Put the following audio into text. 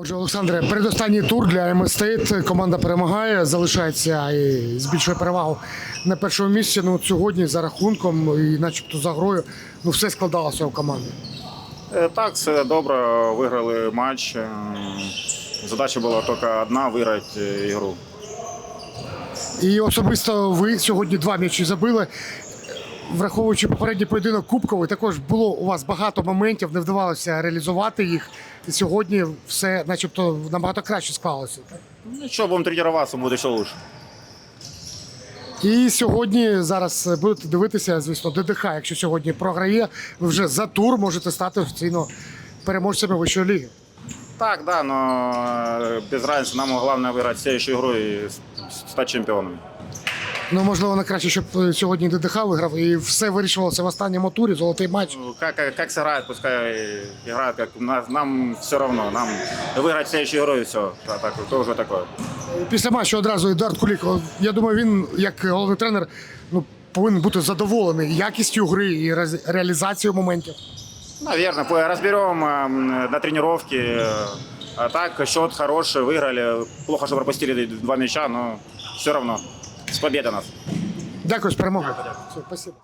Отже, Олександре, передостанній тур для МСТейт. Команда перемагає, залишається і збільшує перевагу на першому місці. Ну, сьогодні за рахунком і начебто за грою, ну все складалося у команди. Е, Так, все добре. Виграли матч. Е, Задача була тільки одна виграти ігру. І особисто ви сьогодні два м'ячі забили. Враховуючи попередній поєдинок Кубковий, також було у вас багато моментів, не вдавалося реалізувати їх. І сьогодні все, начебто, набагато краще склалося. Ну що, будемо тренуватися, буде ще лучше. І сьогодні зараз будете дивитися, звісно, ДДХ. Якщо сьогодні програє, ви вже за тур можете стати офіційно переможцями вищої ліги. Так, да, но без разницы. Нам головне виграти следующую игру і стати чемпіонами. Ну, можливо, найкраще, щоб е, сьогодні ДДХ виграв і все вирішувалося в останньому турі, золотий матч. Ну, Как, как, как сыграют, пускай играют, как нас, нам все равно. Нам выиграть следующую игру и все. А так, то уже такое. Після матчу одразу Едуард Кулік. о, Я думаю, він, як головний тренер, ну, повинен бути задоволений якістю гри і рез- реалізацією моментів. Наверное, по- разберем э, на тренировке. э, А так, счет хороший, выиграли. Плохо, что пропустили два мяча, но все равно. С победой нас. Дякую з перемогою. Все, спасибо.